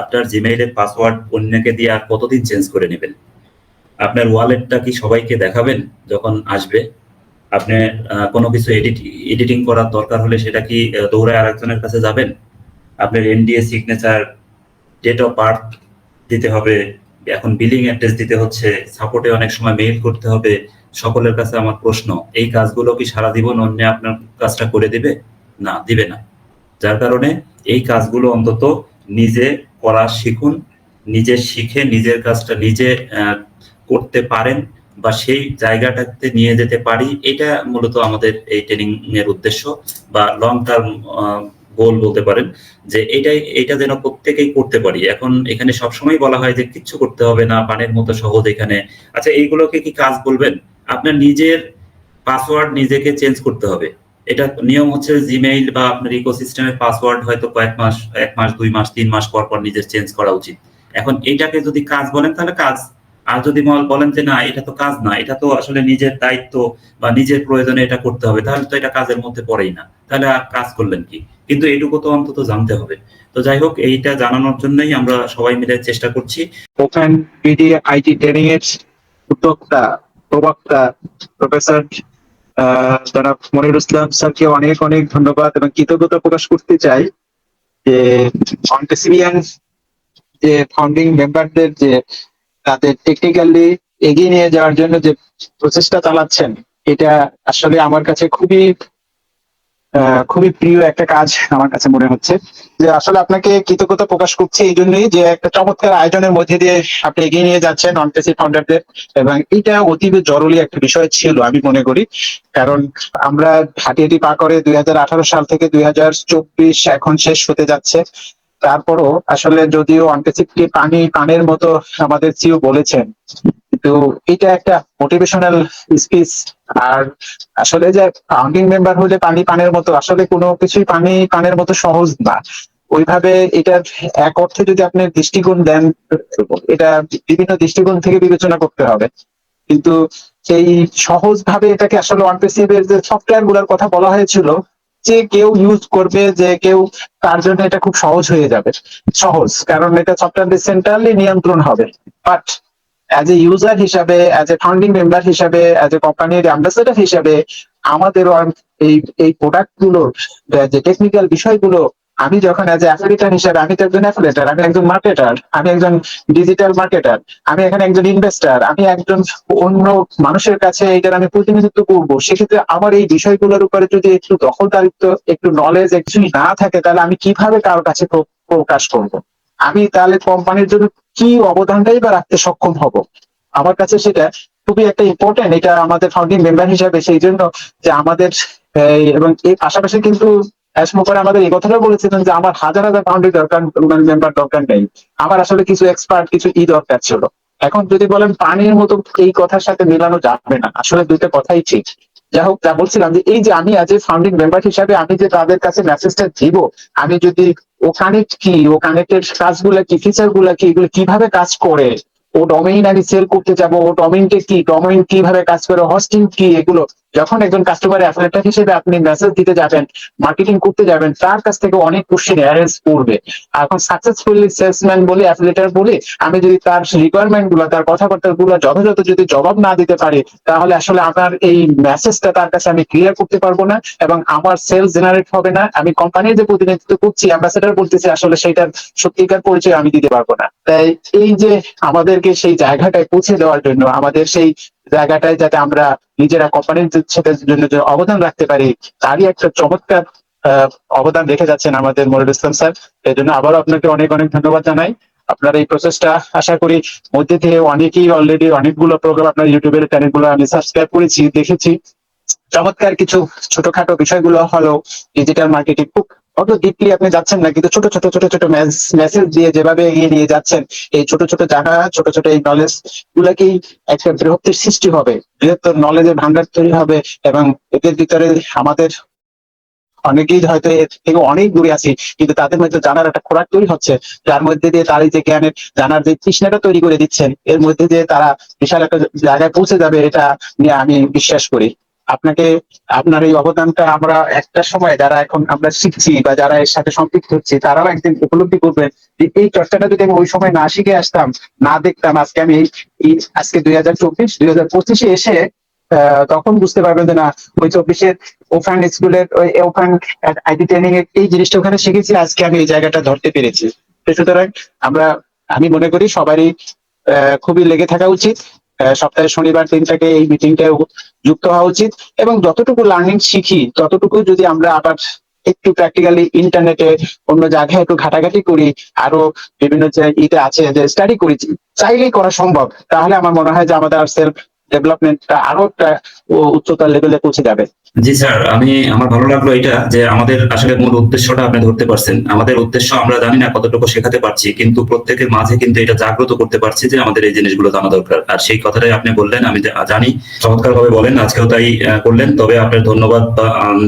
আপনার জিমেইলের পাসওয়ার্ড অন্যকে দিয়ে আর কতদিন চেঞ্জ করে নেবেন? আপনার ওয়ালেটটা কি সবাইকে দেখাবেন যখন আসবে? আপনি কোনো কিছু এডিট এডিটিং করার দরকার হলে সেটা কি দৌড়ায় আরেকজনের কাছে যাবেন? আপনার NDA signature date of birth দিতে হবে, এখন বিলিং অ্যাড্রেস দিতে হচ্ছে সাপোর্টে অনেক সময় মেইল করতে হবে, সকলের কাছে আমার প্রশ্ন, এই কাজগুলো কি সারা জীবন অন্য আপনার কাজটা করে দিবে? না দিবে না। যার কারণে এই কাজগুলো অন্তত নিজে করা শিখুন, নিজে শিখে নিজের কাজটা নিজে করতে পারেন বা সেই জায়গাটাতে নিয়ে যেতে পারি, এটা মূলত আমাদের এই ট্রেনিং এর উদ্দেশ্য বা লং টার্ম গোল বলতে পারেন যে এটাই, এটা যেন প্রত্যেকেই করতে পারি। এখন এখানে সবসময় বলা হয় যে কিচ্ছু করতে হবে না, পানের মতো সহজ এখানে। আচ্ছা এইগুলোকে কি কাজ বলবেন? আপনার নিজের পাসওয়ার্ড নিজেকে চেঞ্জ করতে হবে। এটা নিয়ম হচ্ছে জিমেইল বা আপনার ইকোসিস্টেমের পাসওয়ার্ড হয়তো কয়েক মাস, এক মাস, দুই মাস, তিন মাস পর পর নিজের চেঞ্জ করা উচিত। এখন এইটাকে যদি কাজ বলেন তাহলে কাজ। আর যদি মল বলেন যে না, এটা তো কাজ না, এটা তো আসলে নিজের দায়িত্ব বা নিজের প্রয়োজনে এটা করতে হবে, তাহলে তো এটা কাজের মধ্যে পড়েই না। তাহলে আর কাজ করলেন কি? কিন্তু এটুকু তো অন্তত জানতে হবে। তো যাই হোক, এইটা জানানোর জন্যই আমরা সবাই মিলে চেষ্টা করছি। ওপেন বিডি আইটি ট্রেনিং এর উদ্যোক্তা, প্রবক্তা প্রফেসর জনাব মনির ইসলাম স্যারকে অনেক অনেক ধন্যবাদ এবং কৃতজ্ঞতা প্রকাশ করতে চাই যে অন্টেসিবিয়ান যে ফাউন্ডিং মেম্বারদের যে তাদের টেকনিক্যালি এগিয়ে নিয়ে যাওয়ার জন্য যে প্রচেষ্টা চালাচ্ছেন, এটা আসলে আমার কাছে খুবই খুবই প্রিয় একটা কাজ আমার কাছে মনে হচ্ছে। যে আসলে আপনাকে কৃতজ্ঞতা প্রকাশ করছি এই জন্যই যে একটা চমৎকার আয়োজনের মধ্যে দিয়ে আপনি এগিয়ে নিয়ে যাচ্ছেন অনটেসি ফাউন্ডারদের এবং এটা অতীব জরুরি একটা বিষয় ছিল আমি মনে করি। কারণ আমরা হাঁটি হাঁটি পা করে দুই হাজার আঠারো সাল থেকে দুই হাজার চব্বিশ এখন শেষ হতে যাচ্ছে। তারপরও আসলে যদিও অনটেসিকটি পানি, পানের মতো আমাদের সিও বলেছেন কিন্তু এটা একটা মোটিভেশনাল স্পিচ আর আসলে যে ফাউন্ডিং মেম্বার হলে পানি পানের মতো, আসলে কোনো কিছুই পানি পানের মতো সহজ না। ওইভাবে এটা এক অর্থে যদি আপনি দৃষ্টিকোণ দেন, এটা বিভিন্ন দৃষ্টিকোণ থেকে বিবেচনা করতে হবে। কিন্তু সেই সহজ ভাবে এটাকে আসলে অনপেসিভের যে সফটওয়্যারগুলার কথা বলা হয়েছিল, যে কেউ ইউজ করবে, যে কেউ তার জন্য এটা খুব সহজ হয়ে যাবে। সহজ, কারণ এটা সফটওয়্যার সেন্ট্রালি নিয়ন্ত্রণ হবে। বাট অ্যাজ এ ইউজার হিসাবে অ্যাজ এ ফাউন্ডিং মেম্বার হিসাবে অ্যাজ এ কোম্পানির অ্যাম্বাসেডার হিসাবে আমাদের এই এই প্রোডাক্টগুলোর যে টেকনিক্যাল বিষয়গুলো, আমি যখন অ্যাজ এ অ্যাফিলিয়েটার হিসাবে, আমি তো একজন অ্যাফিলিয়েটার আমি একজন মার্কেটার আমি একজন ডিজিটাল মার্কেটার আমি এখানে একজন ইনভেস্টার আমি একজন অন্য মানুষের কাছে এটার আমি প্রতিনিধিত্ব করব, সেক্ষেত্রে আমার এই বিষয়গুলোর উপরে যদি একটু দখলদারিত্ব, একটু নলেজ একচুয়ালি না থাকে, তাহলে আমি কীভাবে কারোর কাছে প্রকাশ করব? আমি তাহলে কোম্পানির জন্য কি অবদানটাই বা রাখতে সক্ষম হব? আমার কাছে সেটা খুবই একটা ইম্পর্টেন্ট এটা আমাদের ফাউন্ডিং মেম্বার হিসাবে সেই জন্য যে আমাদের এবং এর পাশাপাশি কিন্তু করে আমাদের এই কথাটা বলেছিলেন যে আমার হাজার হাজার ফাউন্ডিং দরকার মেম্বার দরকার নেই। আমার আসলে কিছু এক্সপার্ট কিছু ই দরকার ছিল। এখন যদি বলেন পানির মতো এই কথার সাথে মেলানো যাবে না, আসলে দুইটা কথাই ঠিক। যাই হোক, তা বলছিলাম যে এই যে আমি আজ ফাউন্ডিং মেম্বার হিসাবে আমি যে তাদের কাছে মেসেজটা দিব, আমি যদি ও কানেক্ট কি, ও কানেক্টেড কাজগুলো কি ফিচারগুলা কি, এগুলো কীভাবে কাজ করে? ও ডোমেইন আমি সেল করতে যাব, ও ডোমেইনকে কি ডোমেইন কীভাবে কাজ করে হোস্টিং কি, এগুলো যখন একজন কাস্টমার অ্যাফিলেটার হিসেবে আপনি মেসেজ দিতে যাবেন মার্কেটিং করতে যাবেন, তার কাছ থেকে অনেক কোশ্চেন অ্যারেঞ্জ করবে। এখন সাকসেসফুলি সেলসম্যান বলি অ্যাফিলেটার বলি, আমি যদি তার রিকোয়ারমেন্টগুলো, তার কথাবার্তা গুলো যথাযথ যদি জবাব না দিতে পারি, তাহলে আসলে আমার এই মেসেজটা তার কাছে আমি ক্লিয়ার করতে পারব না এবং আমার সেলস জেনারেট হবে না। আমি কোম্পানির যে প্রতিনিধিত্ব করছি অ্যাম্বাসেডার বলতেছি, আসলে সেটার সত্যিকার পরিচয় আমি দিতে পারব না। তাই এই যে আমাদেরকে সেই জায়গাটায় পৌঁছে দেওয়ার জন্য, আমাদের সেই জায়গাটায় যাতে আমরা নিজেরা কোম্পানির জন্য যে অবদান রাখতে পারি, তারই একটা চমৎকার অবদান রেখে যাচ্ছেন আমাদের মরুল ইসলাম স্যার। এই জন্য আবারও আপনাকে অনেক অনেক ধন্যবাদ জানাই। আপনার এই প্রসেসটা আশা করি মধ্যে থেকে অনেকেই অলরেডি অনেকগুলো প্রোগ্রাম আপনার ইউটিউবের চ্যানেলগুলো আমি সাবস্ক্রাইব করেছি, দেখেছি। চমৎকার কিছু ছোটখাটো বিষয়গুলো হলো ডিজিটাল মার্কেটিং খুব অত ডিপলি আপনি যাচ্ছেন না, কিন্তু ছোট ছোট ছোট ছোট মেসেজ দিয়ে যেভাবে এগিয়ে নিয়ে যাচ্ছেন, এই ছোট ছোট জায়গা, ছোট ছোট এই নলেজ গুলাকেই একটা বৃহত্তর সৃষ্টি হবে, বৃহত্তর নলেজের ভান্ডার তৈরি হবে এবং এদের ভিতরে আমাদের অনেকেই হয়তো এর থেকে অনেক দূরে আছি, কিন্তু তাদের মধ্যে জানার একটা খোরাক তৈরি হচ্ছে, যার মধ্যে দিয়ে তার যে জ্ঞানের, জানার যে তৃষ্ণাটা তৈরি করে দিচ্ছেন, এর মধ্যে দিয়ে তারা বিশাল একটা জায়গায় পৌঁছে যাবে, এটা নিয়ে আমি বিশ্বাস করি। আপনাকে, আপনার এই অবদানটা আমরা একটা সময় যারা এখন আমরা শিখছি বা যারা এর সাথে সম্পৃক্ত হচ্ছে, তারাও একদিন উপলব্ধি করবেন যে এই চর্চাটা যদি আমি ওই সময় না শিখে আসতাম, না দেখতাম আজকে আমি এই- আজকে দুই হাজার চব্বিশ, দুই হাজার পঁচিশে এসে তখন বুঝতে পারবেন যে না, ওই চব্বিশের ওফান স্কুলের ওই ওফান আইটি ট্রেনিং এর এই জিনিসটা ওখানে শিখেছি, আজকে আমি এই জায়গাটা ধরতে পেরেছি। সুতরাং আমরা, আমি মনে করি সবারই খুবই লেগে থাকা উচিত। সপ্তাহে শনিবার দিনটাকে এই মিটিংটা যুক্ত হওয়া উচিত এবং যতটুকু লার্নিং শিখি, ততটুকু যদি আমরা আবার একটু প্র্যাকটিক্যালি ইন্টারনেটে অন্য জায়গায় একটু ঘাটাঘাটি করি, আরও বিভিন্ন ইতে আছে যে স্টাডি করি, চাইলেই করা সম্ভব। তাহলে আমার মনে হয় যে আমাদের সেলফ ডেভেলপমেন্টটা আরও একটা উচ্চতার লেভেলে পৌঁছে যাবে। জি স্যার, আমি, আমার ভালো লাগল এটা যে আমাদের আসলে মূল উদ্দেশ্যটা আপনি ধরতে পারছেন। আমাদের উদ্দেশ্য আমরা জানি না কতটুকু শেখাতে পারছি, কিন্তু প্রত্যেকের মাঝে কিন্তু এটা জাগ্রত করতে পারছি যে আমাদের এই জিনিসগুলো জানা দরকার। আর সেই কথাটাই আপনি বললেন, আমি জানি চমৎকার ভাবে বলেন, আজকেও তাই করলেন। তবে আপনার ধন্যবাদ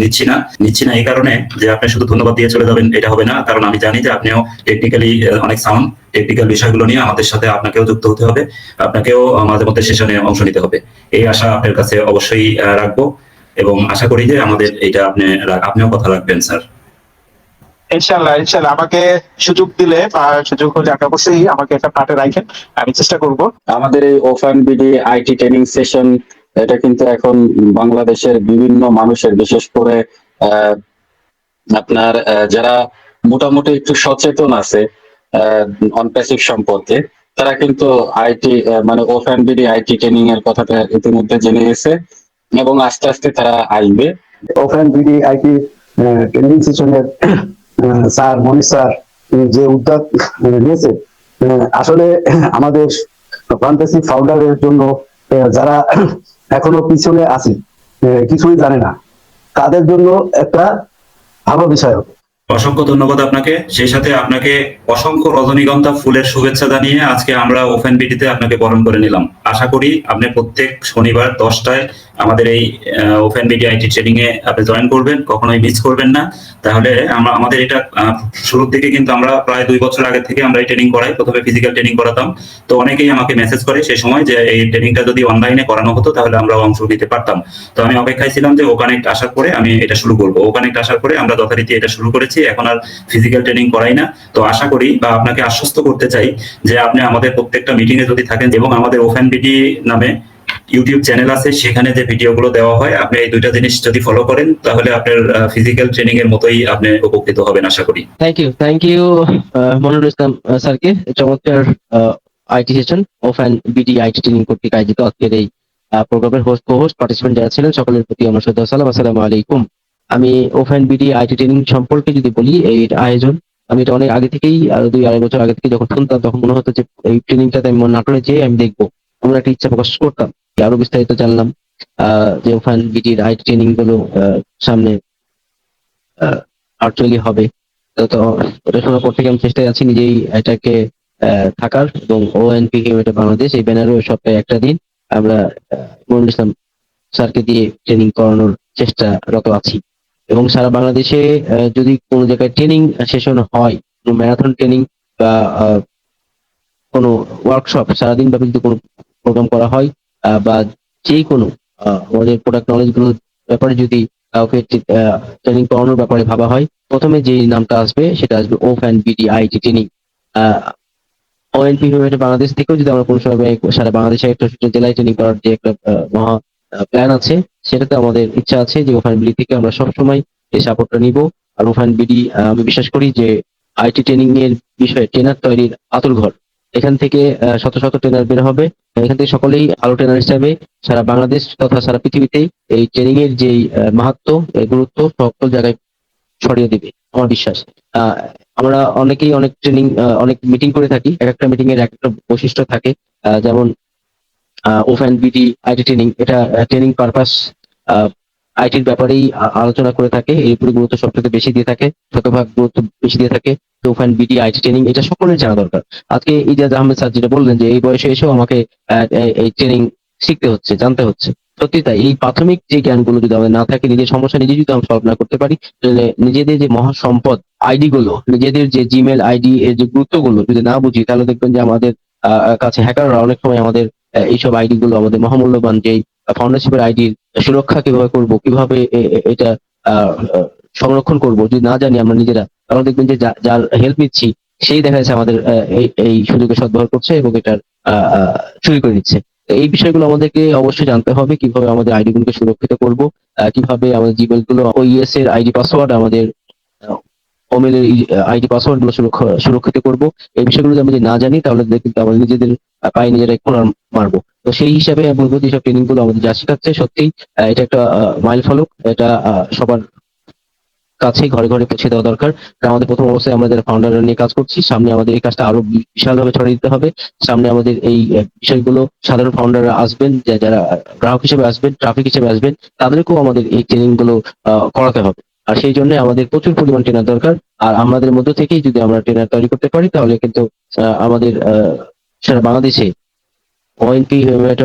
নিচ্ছি না। নিচ্ছি না এই কারণে যে আপনি শুধু ধন্যবাদ দিয়ে চলে যাবেন, এটা হবে না। কারণ আমি জানি যে আপনিও টেকনিক্যালি অনেক সাউন্ড টেকনিক্যাল বিষয়গুলো নিয়ে আমাদের সাথে আপনাকেও যুক্ত হতে হবে আপনাকেও মাঝে মধ্যে সেশনে অংশ নিতে হবে। এই আশা আপনার কাছে অবশ্যই রাখব এবং আশা করি যে আমাদের এটা আপনি আপনিও কথা রাখবেন স্যার। ইনশাল্লাহ ইনশাল্লাহ। আমাকে সুযোগ দিলে বা সুযোগ হলে আপনি অবশ্যই আমাকে একটা পার্টে রাখেন আমি চেষ্টা করব। আমাদের এই Open BD IT Training session এটা কিন্তু এখন বাংলাদেশের বিভিন্ন মানুষের বিশেষ করে আহ, আপনার আহ, যারা মোটামুটি একটু সচেতন আছে অন প্যাসিভ সম্পর্কে তারা কিন্তু আইটি মানে ওপেন বিডি আইটি ট্রেনিং এর কথাটা ইতিমধ্যে জেনে গেছে এবং আস্তে আস্তে তারা আসবে। ওপেন বিডি আইটি ট্রেনিং সেশনের স্যার মনীষ স্যার যে উদ্যোগ নিয়েছে আসলে আমাদের ফ্যান্টাসি ফাউন্ডারের জন্য যারা এখনও পিছনে আছে কিছুই জানে না, তাদের জন্য একটা ভালো বিষয় হবে। অসংখ্য ধন্যবাদ আপনাকে। সেই সাথে আপনাকে অসংখ্য রজনীগন্ধা ফুলের শুভেচ্ছা জানিয়ে আজকে আমরা ওপেন বিটিতে আপনাকে বরণ করে নিলাম। আশা করি আপনি প্রত্যেক শনিবার দশটায় আমাদের এই ওপেন বিটি আইটি ট্রেনিং এ আপনি জয়েন করবেন, কখনোই মিস করবেন না। তাহলে আমরা, আমাদের এটা শুরুর দিকে কিন্তু আমরা প্রায় দুই বছর আগে থেকে আমরা এই ট্রেনিং করাই, প্রথমে ফিজিক্যাল ট্রেনিং করাতাম। তো অনেকেই আমাকে মেসেজ করে সেই সময় যে এই ট্রেনিংটা যদি অনলাইনে করানো হতো তাহলে আমরা অংশ নিতে পারতাম। তো আমি অপেক্ষায় ছিলাম যে ও কানেক্ট আসার পরে আমি এটা শুরু করব। ও কানেক্ট আসার পরে আমরা যথারীতি এটা শুরু করেছি। এখন আর ফিজিক্যাল ট্রেনিং করাই না। তো আশা করি বা আপনাকে আশ্বস্ত করতে চাই যে আপনি আমাদের প্রত্যেকটা মিটিং এ যদি থাকেন এবং আমাদের ওফেন বিডি নামে ইউটিউব চ্যানেল আছে, সেখানে যে ভিডিওগুলো দেওয়া হয়, আপনি এই দুইটা জিনিস যদি ফলো করেন, তাহলে আপনার ফিজিক্যাল ট্রেনিং এর মতোই আপনি উপকৃত হবেন, আশা করি। Thank you thank you Monirul Islam স্যারকে চমৎকার IT session of and BD IT Training কর্তৃক আয়োজিত আজকের এই প্রোগ্রামের হোস্ট কো হোস্ট পার্টিসিপেন্ট যারা ছিলেন, সকলের প্রতি আমার শ্রদ্ধা সালাম, আসসালামু আলাইকুম। আমি অ্যান্ড বিডি আইটি ট্রেনিং সম্পর্কে যদি বলি এই আয়োজন আমি এটা অনেক আগে থেকেই দুই আড়াই বছর আগে থেকে যখন শুনতাম তখন মনে হতো যে এই ট্রেনিংটাতে আমি নাটোরে যেয়ে আমি দেখব। আমরা একটা ইচ্ছা প্রকাশ করতাম আরও বিস্তারিত জানলাম যে ওফান বিডির আইটি ট্রেনিংগুলো সামনে ভার্চুয়ালি হবে। তো ওটা শোনার পর থেকে আমি চেষ্টায় আছি নিজেই এটাকে থাকার এবং ও এন পি এটা বাংলাদেশ এই ব্যানারও সপ্তাহে একটা দিন আমরা আহ, ইসলাম স্যারকে দিয়ে ট্রেনিং করানোর চেষ্টারত আছি। এবং সারা বাংলাদেশে যদি কোনো জায়গায় ট্রেনিং সেশন হয়, কোনো ম্যারাথন ট্রেনিং বা কোনো ওয়ার্কশপ সারাদিন ব্যাপী যদি কোনো প্রোগ্রাম করা হয় বা যে কোনো আমাদের প্রোডাক্ট নলেজগুলোর ব্যাপারে যদি কাউকে ট্রেনিং করানোর ব্যাপারে ভাবা হয়, প্রথমে যে নামটা আসবে, সেটা আসবে of and BD IT Training ONP Bangladesh থেকেও যদি আমরা কোনো সময় সারা বাংলাদেশে একটা জেলায় ট্রেনিং করার যে একটা মহা প্ল্যান আছে সেটাতে আমাদের ইচ্ছা আছে যে ওফান বিডি থেকে আমরা সবসময় এই সাপোর্টটা নিব। আর ওফান বিডি আমি বিশ্বাস করি যে আইটি ট্রেনিং এর বিষয়ে ট্রেনার তৈরির আতুর ঘর। এখান থেকে শত শত ট্রেনার বের হবে। এখান থেকে সকলেই আলো ট্রেনার হিসাবে সারা বাংলাদেশ তথা সারা পৃথিবীতেই এই ট্রেনিং এর যে মাহাত্ম গুরুত্ব সকল জায়গায় ছড়িয়ে দিবে, আমার বিশ্বাস। আমরা অনেকেই অনেক ট্রেনিং অনেক মিটিং করে থাকি। এক একটা মিটিং এর এক একটা বৈশিষ্ট্য থাকে। যেমন ওপেন বিডি আইটি ট্রেনিং, এটা ট্রেনিং পারপাস আইটির ব্যাপারেই আলোচনা করে থাকে এর উপরে গুরুত্ব সবচেয়ে বেশি দিয়ে থাকে, শতভাগ গুরুত্ব বেশি দিয়ে থাকে ওপেন বিডি আইটি ট্রেনিং, এটা সকলের জানা দরকার। আজকে ইজাজ আহমেদ স্যার যেটা বললেন যে এই বয়সে এসেও আমাকে এই- ট্রেনিং শিখতে হচ্ছে, জানতে হচ্ছে। সত্যি তাই, এই প্রাথমিক যে জ্ঞানগুলো যদি আমাদের না থাকে, নিজের সমস্যা নিজে যদি আমরা সলভ না করতে পারি, তাহলে নিজেদের যে মহা সম্পদ আইডি গুলো নিজেদের যে জিমেল আইডি এর যে গুরুত্বগুলো যদি না বুঝি, তাহলে দেখবেন যে আমাদের কাছে হ্যাকাররা অনেক সময় আমাদের এইসব আইডি গুলো আমাদের মহামূল্যবান যে ফাউন্ডারশিপের আইডির সুরক্ষা কীভাবে করব, কীভাবে এটা সংরক্ষণ করব, যদি না জানি আমরা নিজেরা, তাহলে দেখবেন যে যার হেল্প নিচ্ছি, সেই দেখা যাচ্ছে আমাদের এই এই সুযোগে সদ্ব্যবহার করছে এবং এটার চুরি করে নিচ্ছে। এই বিষয়গুলো আমাদেরকে অবশ্যই জানতে হবে, কীভাবে আমাদের আইডি গুলোকে সুরক্ষিত করব কীভাবে আমাদের জিমেলগুলো ওইএস এর আইডি পাসওয়ার্ড আমাদের ওমেল এর আইডি পাসওয়ার্ডগুলো সুরক্ষা- সুরক্ষিত করব। এই বিষয়গুলো যদি আমরা না জানি, তাহলে কিন্তু আমাদের নিজেদের পায়ে নিজেরাই কোনার মারবো। তো সেই হিসাবে বলব যে সব ট্রেনিংগুলো আমাদের যা শেখাচ্ছে সত্যি এটা একটা মাইল ফলক। এটা সবার কাছে ঘরে ঘরে পৌঁছে দেওয়া দরকার। আমাদের প্রথম অবস্থায় আমরা যারা ফাউন্ডার নিয়ে কাজ করছি, সামনে আমাদের এই কাজটা আরও বিশালভাবে ছড়িয়ে দিতে হবে। সামনে আমাদের এই বিষয়গুলো সাধারণ ফাউন্ডাররা আসবেন যারা গ্রাহক হিসেবে আসবেন ট্রাফিক হিসেবে আসবেন, তাদেরকেও আমাদের এই ট্রেনিংগুলো করাতে হবে। আর সেই জন্য আমাদের প্রচুর পরিমাণ ট্রেনার দরকার। আর আমাদের মধ্য থেকেই যদি আমরা ট্রেনার তৈরি করতে পারি, তাহলে কিন্তু আমাদের সারা বাংলাদেশে। ওএনপি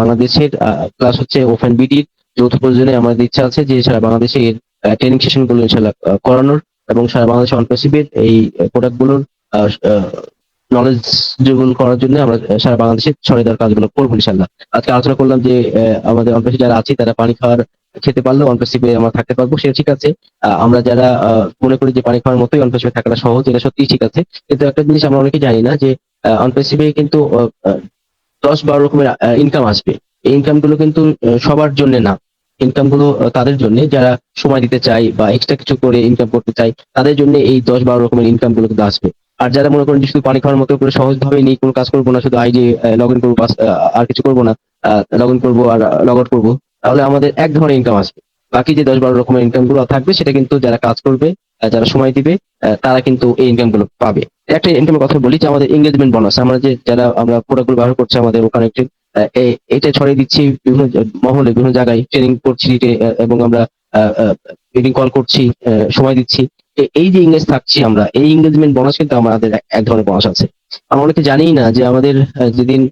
বাংলাদেশের প্লাস হচ্ছে ওপেন বিডির যৌথ প্রয়োজনে আমাদের ইচ্ছা আছে যে সারা বাংলাদেশে এর ট্রেনিং সেশনগুলো ইনশাল্লাহ করানোর এবং সারা বাংলাদেশ অনপ্রেসিভের এই প্রোডাক্টগুলোর নলেজ যেগুলো করার জন্য আমরা সারা বাংলাদেশে ছড়িয়ে দেওয়ার কাজগুলো করব ইনশাল্লাহ। আজকে আলোচনা করলাম যে আমাদের অনপ্রেসিভ যারা আছে তারা পানি খাওয়ার খেতে পারলেও অনপ্রেসিভে আমরা থাকতে পারব সেটা ঠিক আছে। আমরা যারা মনে করি যে পানি খাওয়ার মতোই অনপ্রেসিভে থাকাটা সহজ, এটা সত্যিই ঠিক আছে। কিন্তু একটা জিনিস আমরা অনেকে জানি না যে অনপ্রেসিভে কিন্তু আহ, আহ, দশ বারো রকমের ইনকাম আসবে। এই ইনকামগুলো কিন্তু সবার জন্য না। ইনকামগুলো তাদের জন্য। যারা সময় দিতে চায় বা এক্সট্রা কিছু করে ইনকাম করতে চায় তাদের জন্য এই দশ বারো রকমের ইনকামগুলো কিন্তু আসবে। আর যারা মনে করেন যে শুধু পানি খাওয়ার মতো করে সহজ ভাবে নেই কোনো কাজ করব না শুধু আইডি লগ ইন করব আর কিছু করব না লগ ইন করব আর লগ আউট করব তাহলে আমাদের এক ধরনের ইনকাম আসবে। বাকি যে দশ বারো রকমের ইনকামগুলো থাকবে সেটা কিন্তু যারা কাজ করবে যারা সময় দিবে তারা কিন্তু এই ইনকামগুলো পাবে। একটা ইনকামের কথা বলি যে আমাদের এঙ্গেজমেন্ট বোনাস আমরা যে যারা, আমরা প্রোডাক্টগুলো ব্যবহার করছি আমাদের ওখানে একটি এটা ছড়িয়ে দিচ্ছি বিভিন্ন মহলে বিভিন্ন জায়গায় ট্রেনিং করছি এবং আমরা মিটিং কল করছি সময় দিচ্ছি। এই যে ইংরেজ থাকছি আমরা, এই এঙ্গেজমেন্ট বোনাস কিন্তু আমাদের এক- ধরনের বোনাস আছে। আমরা অনেকে জানি না যে আমাদের যেদিন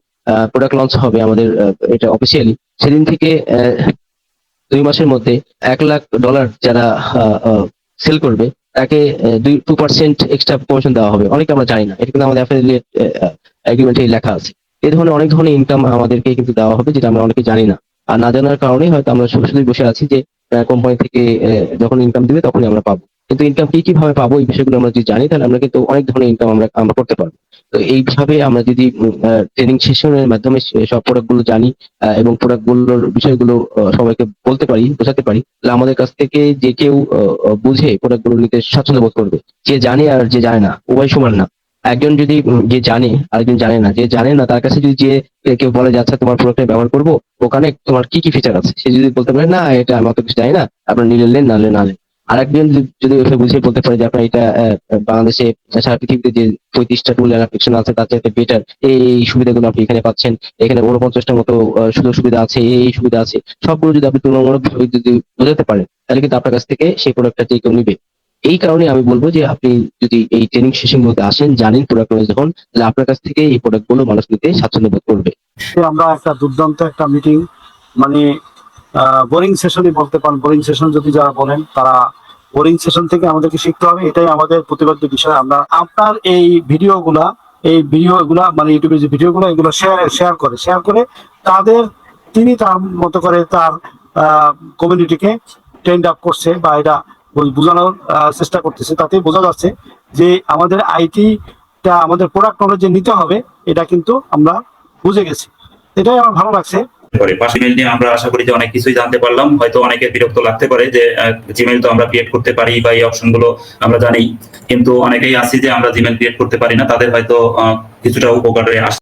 প্রোডাক্ট লঞ্চ হবে আমাদের এটা অফিসিয়ালি সেদিন থেকে দুই মাসের মধ্যে এক লাখ ডলার যারা সেল করবে তাকে দুই টু পার্সেন্ট এক্সট্রা কমিশন দেওয়া হবে। অনেকে আমরা জানি না। এটা কিন্তু আমাদের অ্যাফিলিয়েট এগ্রিমেন্টে লেখা আছে। এ ধরনের অনেক ধরনের ইনকাম আমাদেরকে কিন্তু দেওয়া হবে, যেটা আমরা অনেকে জানি না। আর না জানার কারণেই হয়তো আমরা শুধু শুধুই বসে আছি যে কোম্পানি থেকে যখন ইনকাম দিবে তখনই আমরা পাবো। কিন্তু ইনকাম কি কীভাবে পাবো এই বিষয়গুলো আমরা যদি জানি, তাহলে আমরা কিন্তু অনেক ধরনের ইনকাম আমরা আমরা করতে পারব। তো এইভাবে আমরা যদি ট্রেনিং সেশনের মাধ্যমে সব প্রোডাক্টগুলো জানি এবং প্রোডাক্টগুলোর বিষয়গুলো সবাইকে বলতে পারি, বোঝাতে পারি, তাহলে আমাদের কাছ থেকে যে কেউ বুঝে প্রোডাক্টগুলো নিতে স্বাচ্ছন্দ্য বোধ করবে। যে জানে আর যে জানে না, উভয় সমান না। একজন যদি যে জানে, আরেকজন জানে না, যে জানে না, তার কাছে যদি যে কেউ বলে যে আচ্ছা তোমার প্রোডাক্ট ব্যবহার করব ওখানে তোমার কি কি ফিচার আছে? সে যদি বলতে পারে, না, এটা আমি অত কিছু জানি না, আপনার নিলে নেন নালে নালে আরেকজন যদি- বুঝিয়ে বলতে পারে যে আপনার এটা বাংলাদেশে সারা পৃথিবীতে যে পঁয়ত্রিশটা টুল অ্যাপ্লিকেশন আছে, তার চাইতে বেটার এই সুবিধাগুলো আপনি এখানে পাচ্ছেন। এখানে উনপঞ্চাশটার মতো সুযোগ সুবিধা আছে, এই সুবিধা আছে। সবগুলো যদি আপনি তুলনামূলক যদি বোঝাতে পারেন, তাহলে কিন্তু আপনার কাছ থেকে সেই প্রোডাক্টটা যে কেউ নিবে। এই কারণে আমি বলব যে আপনি যদি এই ট্রেনিং সেশন গুলোতে আসেন, জানেন প্রোডাক্ট যখন, তাহলে আপনার কাছ থেকে এই প্রোডাক্টগুলো মানুষ নিতে স্বাচ্ছন্দ্য বোধ করবে। আমরা একটা দুর্দান্ত একটা মিটিং মানে বোরিং সেশনই বলতে পারেন বোরিং সেশন যদি যারা বলেন, তারা বোরিং সেশন থেকে আমাদেরকে শিখতে হবে, এটাই আমাদের প্রতিবাদ্য বিষয়। আমরা আপনার এই ভিডিওগুলা এই ভিডিওগুলা মানে ইউটিউবে যে ভিডিওগুলো, এগুলো শেয়ার শেয়ার করে শেয়ার করে তাদের, তিনি তার মতো করে তার কমিউনিটিকে ট্রেন্ড আপ করছে বা এটা বোঝানোর চেষ্টা করতেছে। তাতে বোঝা যাচ্ছে যে আমাদের আইটিটা আমাদের প্রোডাক্ট নলেজ নিতে হবে, এটা কিন্তু আমরা বুঝে গেছি। এটাই আমার ভালো লাগছে। করে। পাশে নিয়ে আমরা আশা করি যে অনেক কিছুই জানতে পারলাম। হয়তো অনেকে বিরক্ত লাগতে পারে যে জিমেল তো আমরা ক্রিয়েট করতে পারি বা এই অপশনগুলো আমরা জানি। কিন্তু অনেকেই আছি যে আমরা জিমেল ক্রিয়েট করতে পারি না। তাদের হয়তো কিছুটা উপকারে আস।